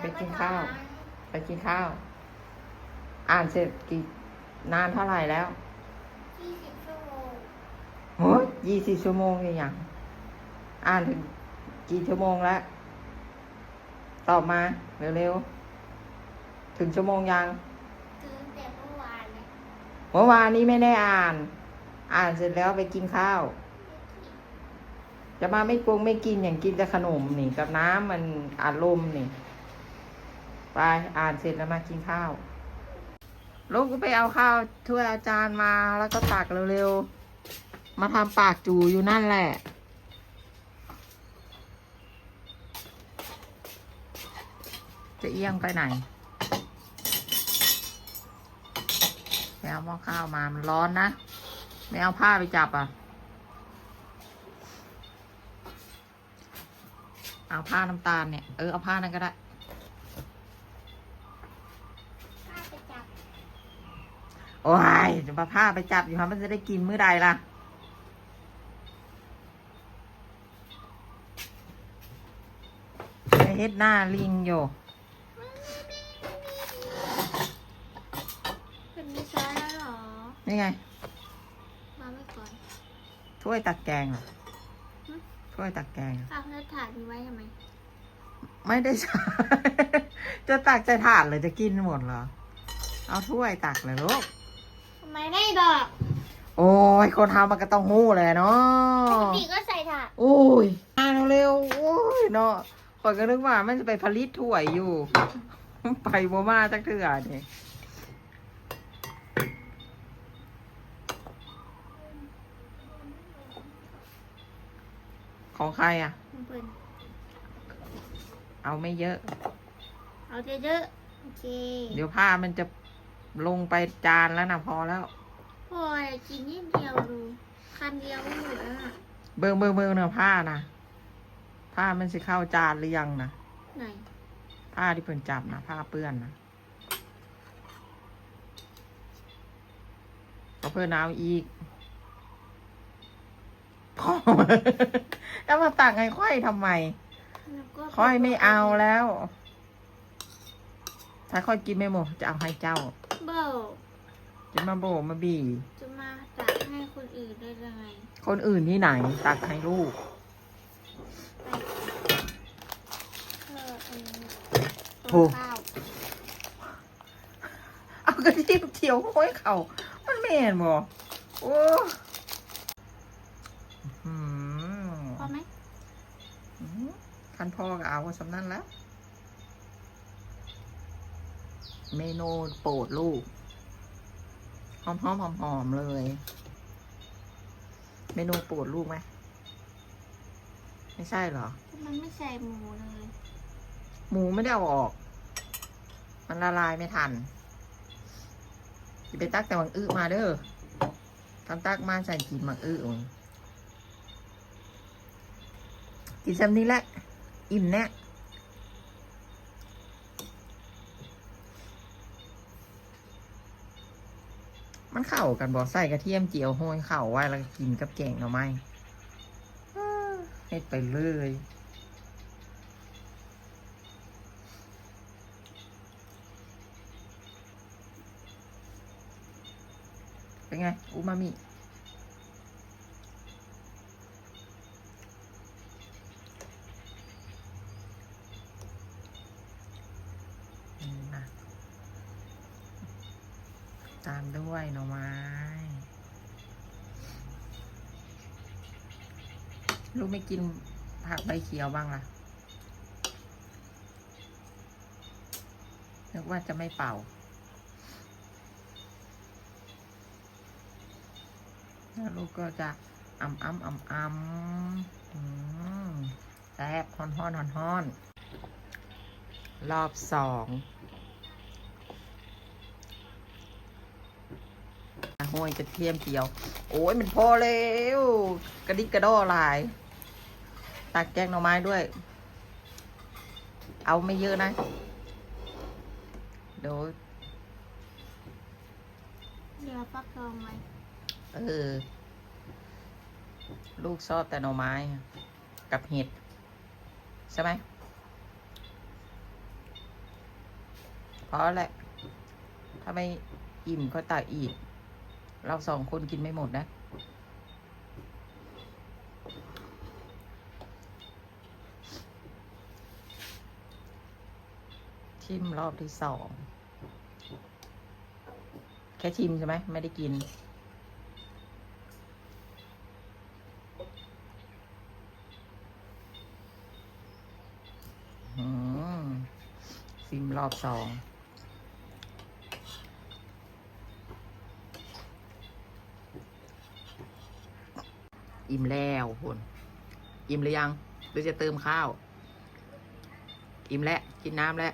ไปกินข้าว ไปกินข้าว อ่านเสร็จกี่นานเท่าไหร่แล้วยี่สิบชั่วโมงโอ้ยยี่สิบชั่วโมงเลยอย่าง อ่านถึงกี่ชั่วโมงแล้ว ตอบมาเร็วๆ ถึงชั่วโมงยังตื่นแต่เมื่อวานเนี่ยเมื่อวานนี้ไม่ได้อ่าน อ่านเสร็จแล้วไปกินข้าว จะมาไม่กงไม่กินอย่างกินแต่ขนมนี่ กับน้ำมันอารมณ์นี่ ไปอ่านเสร็จแล้วมากินข้าว ลูกก็ไปเอาข้าวถ้วยอาจารย์มาแล้วก็ตักเร็วๆ มาทำปากจูอยู่นั่นแหละ จะเอียงไปไหนไปเอาหม้อข้าวมา มันร้อนนะ ไม่เอาผ้าไปจับอะ เอาผ้าน้ำตาลเนี่ย เออ เอาผ้านั้นก็ได้ ข้าไปจับ โอ้ยจะมาผ้าไปจับอยู่ครับมันจะได้กินมื้อใดล่ะไปเฮ็ดหน้าลิงอยู่เป็นมิซ้อนแล้วเหรอ นี่ไง มาไม่ก่อนถ้วยตักแกงเหรอหึถ้วยตักแกงเหรอเอาแล้วถาดมีไว้ทำไม ไม่ได้ใช้ จะตักใส่ถาดเลยจะกินหมดเหรอ เอาถ้วยตักเลยลูกทำไมไม่บอกโอ้ยคนทำมันก็ต้องหู้เลยเนาะปกติก็ใส่ถาดโอ้ยอ่านเร็วๆโอ้ยเนาะคอยก็นึกว่ามันจะไปผลิตถ้วยอยู่ ไปบ่มาจักเถื่อนี่ของใครอะ เปิดเอาไม่เยอะ เอาเยอะๆโอเค เดี๋ยวผ้ามันจะ ลงไปจานแล้วนะพอแล้วโอ้ยกินนิดเดียวดูคันเดียวไม่หมดแล้วอะเบิ่งเบิ่งเบิ่งเนื้อผ้านะผ้ามันสิเข้าจานหรือยังนะไหนผ้าที่เพิ่นจับนะผ้าเปื้อนนะก็เพื่อนเอาอีกพ่อแล้วมาตักให้ค่อยทำไม แล้วก็ค่อยไม่เอาแล้ว ถ้าค่อยกินไม่หมดจะเอาให้เจ้า เบ้าจะมาโบกมาบี จะมาตักให้คนอื่นได้ยังไงคนอื่นที่ไหน ตักให้ลูก เออเออโอ้ข้าวเอากระเทียมเขียวห้อยเขามันไม่เห็นบ่โอ้อืมพอไหมคันพ่อก็เอาสำนั้นแล้ว เมนูโปรดลูก หอมหอมหอมหอมๆเลย เมนูโปรดลูกไหม ไม่ใช่เหรอ มันไม่ใส่หมูเลย หมูไม่ได้เอาออก มันละลายไม่ทันจะไปตักแต่มังอึมาเด้อทำตักมาใส่กินมังอึเอากินซ้ำนี้แหละ อิ่มแน่ มันเข้ากันบอกใส่กระเทียมเจียวโหยเข้าไว้แล้วก,กินกับแกงหน่อไม้อ้าเฮ็ดไปเลยเป็นไงอูมามิ นี่นะ ตามด้วยหน่อไม้ ลูกไม่กินผักใบเขียวบ้างล่ะนึกว่าจะไม่เป่า แล้วลูกก็จะอ่ำอ่ำอ่ำอ่ำแซ่บฮอนฮอนฮอนฮอนรอบสอง ห้อยกระเทียมเจียว โอ้ยมันพอแล้วกระดิกกระดอลาย ตักแกงหน่อไม้ด้วย เอาไม่เยอะนะเดี๋ยวเดี๋ยวฟักทองไว้เออ ลูกชอบแต่หน่อไม้ กับเห็ด ใช่ไหมเพราะแหละถ้าไม่อิ่มก็ตักอีก เราสองคนกินไม่หมดนะ ชิมรอบที่สอง แค่ชิมใช่ไหม ไม่ได้กิน อืมซิมรอบสอง อิ่มแล้วคุณอิ่มหรือยังหรือจะเติมข้าว อิ่มแล้วกินน้ำแล้ว